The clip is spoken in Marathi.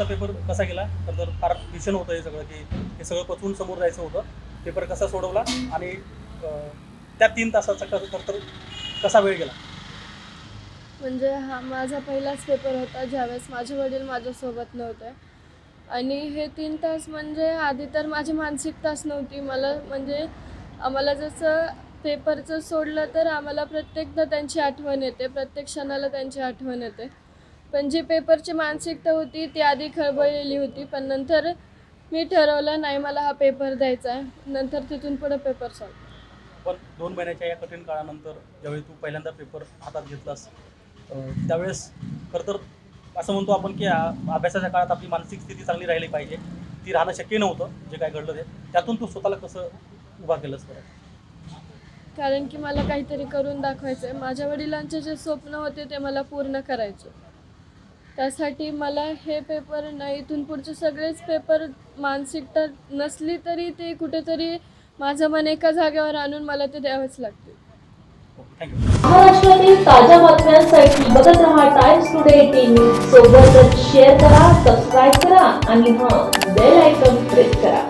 आजचा पेपर कसा गेला? तर फार भीषण होतं हे सगळं की हे सगळं पचवून समोर जायचं होतं पेपर कसा सोडवला आणि त्या तीन तासाचा क- तर कसा वेळ गेला? म्हणजे हा माझा पहिलाच पेपर होता ज्यावेळेस माझे वडील माझ्यासोबत नव्हते. आणि हे तीन तास म्हणजे आधी तर माझी मानसिकताच नव्हती. मला म्हणजे आम्हाला जसं पेपरचं सोडलं तर आम्हाला प्रत्येकदा त्यांची आठवण येते प्रत्येक क्षणाला त्यांची आठवण येते. पण जी पेपरची मानसिकता होती ती आधी खळबळलेली होती पण नंतर मी ठरवलं नाही मला हा पेपर द्यायचा आहे. नंतर तिथून पुढे पेपर सॉल्व पण दोन महिन्याच्या या कठीण काळानंतर ज्यावेळी तू पहिल्यांदा पेपर हातात घेतलास त्यावेळेस खरं तर असं म्हणतो आपण की अभ्यासाच्या काळात आपली मानसिक स्थिती चांगली राहिली पाहिजे. ती राहणं शक्य नव्हतं जे काय घडलं ते. त्यातून तू स्वतःला कसं उभा केलंस बरं? कारण की मला काहीतरी करून दाखवायचं आहे माझ्या वडिलांचे जे स्वप्न होते ते मला पूर्ण करायचे. त्यासाठी मला हे पेपर नाही. इथून पुढचे सगळेच पेपर मानसिकता नसली तरी ते कुठेतरी माझं मन एका जागेवर आणून मला ते द्यावेच लागते महाराष्ट्रातील ताज्या बातम्यांसाठी बघत रहा टाइम्स टुडे टीव्ही सोबतच शेअर करा सबस्क्राईब करा आणि हां बेल आयकॉन प्रेस करा.